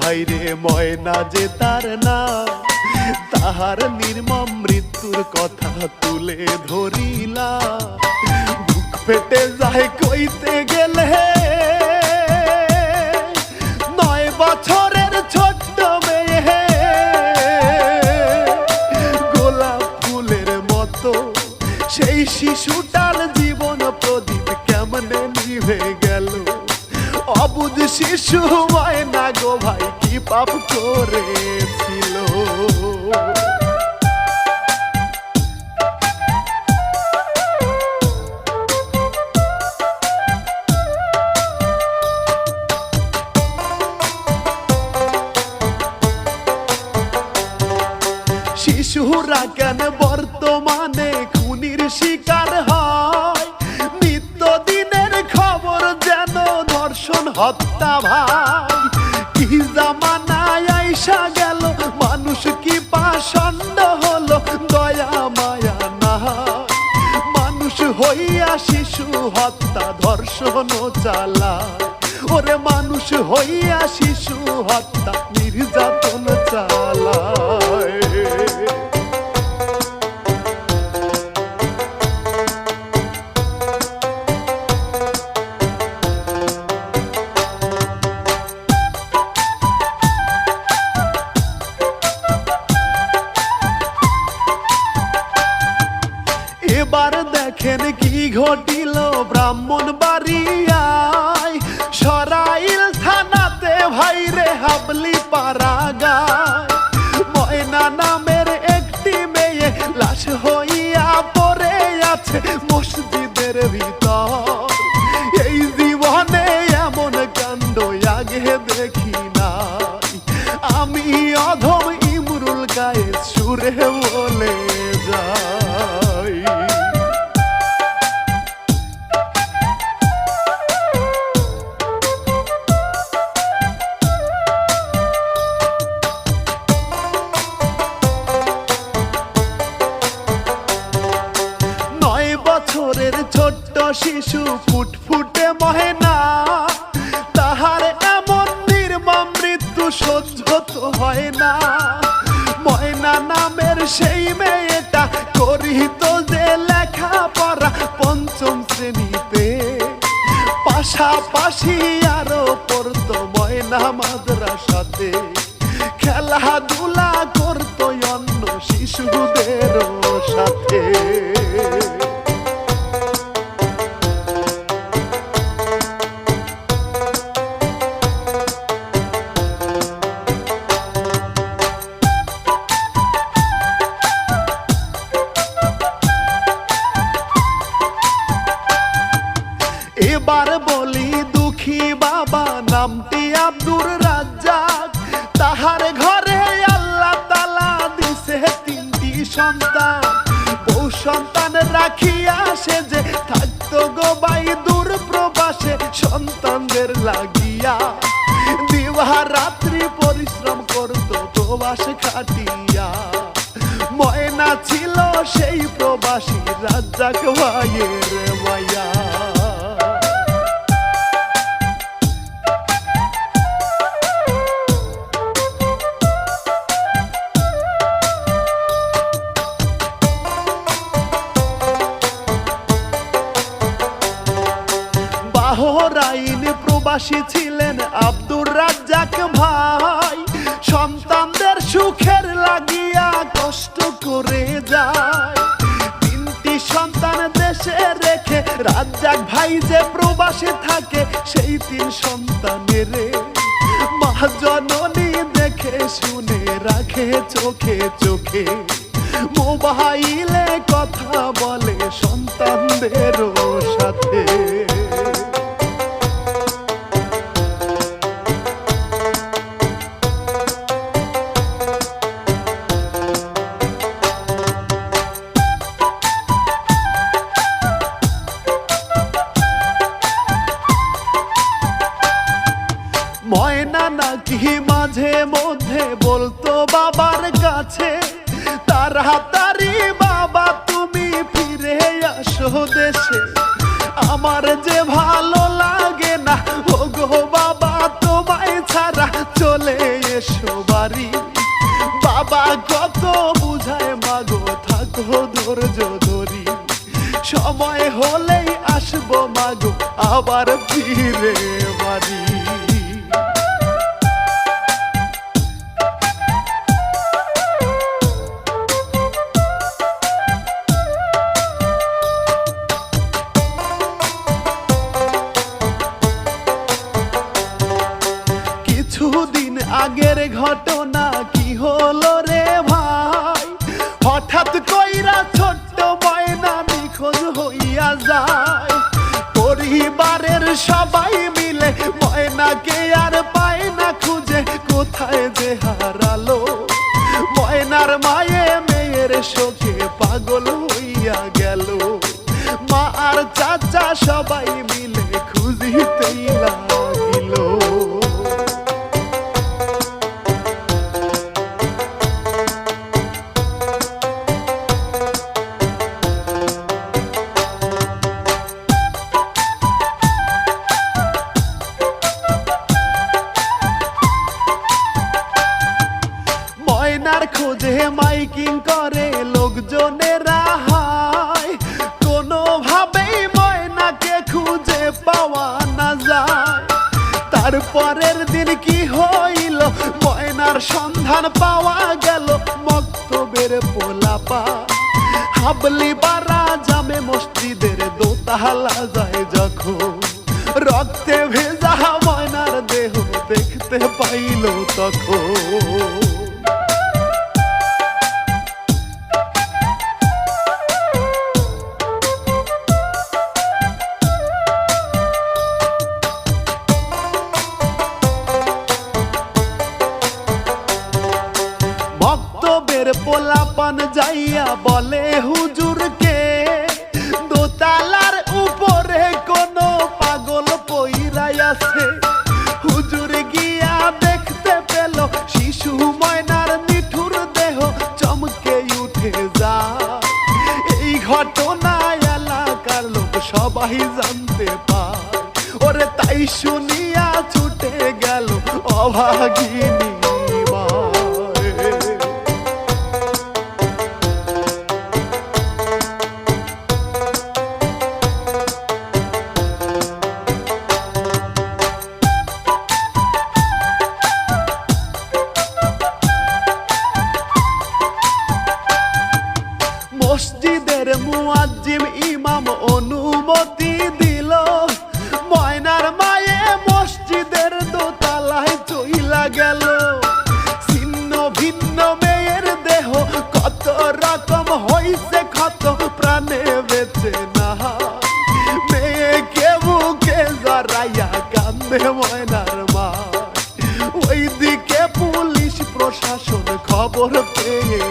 ভাইরে ময়না যে তার না, তাহার নির্মম মৃত্যুর কথা তুলে ধরিলা। বুক ফেটে যায় কইতে গেলে সেই শিশুটার জীবন প্রদীপ কেমনে নিভে গেল? অবুধ শিশু হয় গো ভাই, কি পাপ করেছিল? শিশুরা কেন বর্তমানে খুনির শিকার হয়? নিত্যদিনের খবর যেন ধর্ষণ হত্যা ভাই। মানুষ কি দয়া, মায়া, না। মানুষ হইয়া শিশু হত্যা, ধর্ষণ চালা ওরে মানুষ হইয়া শিশু হত্যা, নির্যাতন চালায় এবার দেখেন কি ঘটিল ব্রাহ্মণ বাড়িয়ায়। সরাইল থানাতে ভাইরে হাবলি পাড়া গায় ময়না নামের একটি মেয়ে লাশ হইয়া পড়ে আছে মসজিদের ভিতর। এই জীবনে এমন কাণ্ড আগে দেখি বছরের ছোট্ট শিশু ফুটফুটে মহেনা। তাহার এমন নির্মম মৃত্যু সহ্য তো হয় না। ময়না নামের সেই মেয়েটা করিত যে লেখাপড়া পঞ্চম শ্রেণীতে। পাশাপাশি আরও পড়তো ময়না মাদ্রাসাতে। খেলাধুলা করতো অন্য শিশুদেরও সাথে। এবার বলি দুঃখী বাবা, নামটি আব্দুর রাজ্জাক। তাহার ঘরে আল্লাহ তালা দিছে তিনটি সন্তান। বউ সন্তান রাখিয়া সে যে থাকতো গো বাই দূর প্রবাসে, সন্তানদের লাগিয়া দিবা রাত্রি পরিশ্রম করতো প্রবাস খাটিয়া। ময়না ছিল সেই প্রবাসী রাজ্জাক ভাইয়ের মায়া। বাহরাইন প্রবাসী ছিলেন আব্দুর রাজ্জাক ভাই। সন্তানদের সুখের লাগিয়া কষ্ট করে যায়। তিনটি সন্তান দেশে রেখে রাজ্জাক ভাই যে প্রবাসে থাকে, সেই তিন সন্তানের মহাজননী দেখে, শুনে, রাখে, চোখে চোখে। মোবাইলে কথা বলে সন্তানদেরও সাথে। ময়না নাকি মাঝে মধ্যে বলতো বাবার কাছে, তার হাতারি বাবা, তুমি ফিরে আসো দেশে। আমার যে ভালো লাগে না ও গো বাবা, তোমায় ছাড়া চলে এসো বাড়ি। বাবা কত বুঝায়, মাগো, থাকো ধৈর্য ধরি। সময় হলেই আসব, মাগো, আবার ফিরে বাড়ি। ঘটনা কি হলো রে ভাই? হঠাৎ কইরা ছোট্ট ময়না নিখোঁজ হইয়া যায়। পরিবারের সবাই মিলে ময়নাকে আর পায় না খুঁজে কোথায় যে হারালো। ময়নার মায়ে মেয়ের শোকে পাগল হইয়া গেল। মা আর চাচা সবাই খোঁজে মাইকিং করে, লোকজনেরা হায়। কোনোভাবেই ময়নাকে খুঁজে পাওয়া না যায়। তারপরের দিন কি হইল? ময়নার সন্ধান পাওয়া গেল মক্তবের পোলাপা। হাবলি বারা জামে মসজিদের দোতালা যায় যখন। রক্তে ভেজা ময়নার দেহ দেখতে পাইল তখন। হুজুরকে দোতালার উপরে পাগল পইরাই আছে। হুজুর গিয়া দেখতে পেল শিশু ময়নার দেহ চমকে উঠে যায়। এই ঘটনা এলাকার লোক সবাই জানতে পায়। ওরে তাই শুনিয়া ছুটে গেল অভাগিনী। প্রশাসন খবর পেয়ে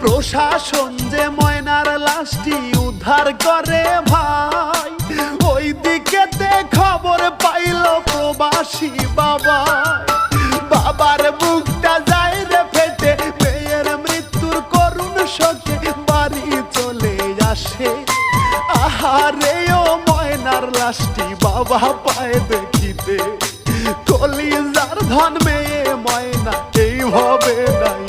প্রশাসন যে ময়নার লাশটি উদ্ধার করে বাবা পায় দেখিতে। কলিজার ধন মেয়ে ময়না এইভাবে নাই।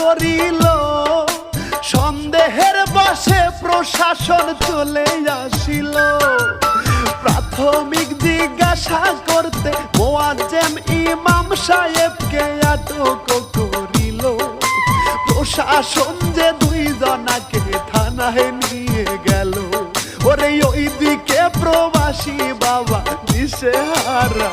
করিল। সন্দেহের বসে প্রশাসন চলে আসিল। প্রাথমিক জিজ্ঞাসা করতে মোয়াজ্জেম ইমাম সাহেবকে আটক করিল। প্রশাসন যে দুই জনাকে থানায় নিয়ে গেল। ওরে ওই দিকে প্রবাসী বাবা দিশে হারা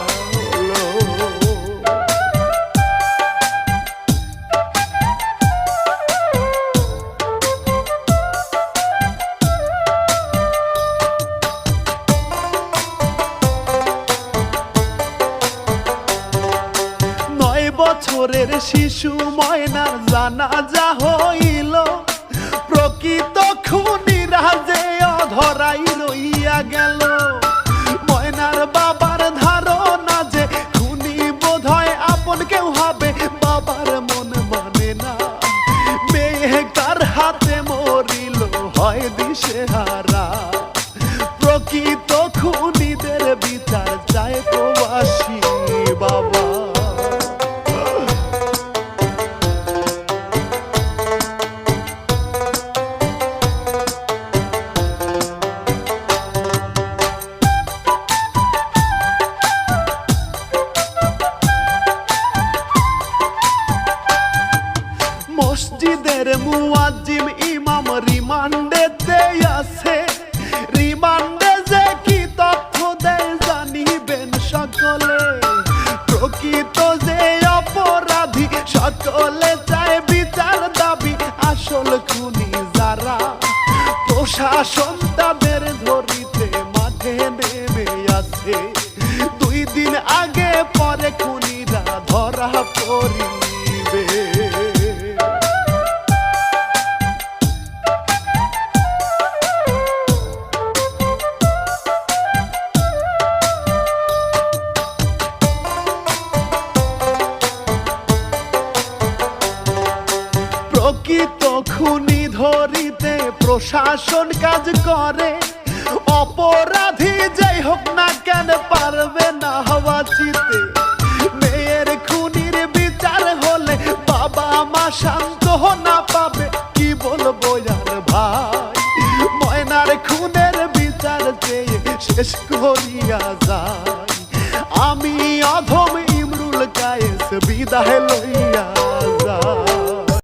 শিশু ময়নার জানা যা হইল। প্রকৃত খুনিরা যে অধরাই রইয়া গেল। ময়নার বাবার ধারণা যে খুনি বোধ হয় আপন কেউ হবে, বাবার মন মানে না। মেয়ে কার হাতে মরিল, হয় দিশে হারা প্রশাসন তাদের কাজ করে। অপরাধী যাই হোক না কেন পারবে না হওয়া চিতে। মেয়ের খুনির বিচার হলে বাবা মা শান্ত না পাবে, কি বলব আর ভাই? ময়নার খুনের বিচার চেয়ে শেষ করিয়া যায় আমি অধম ইমরুল কায়েস, বিদায়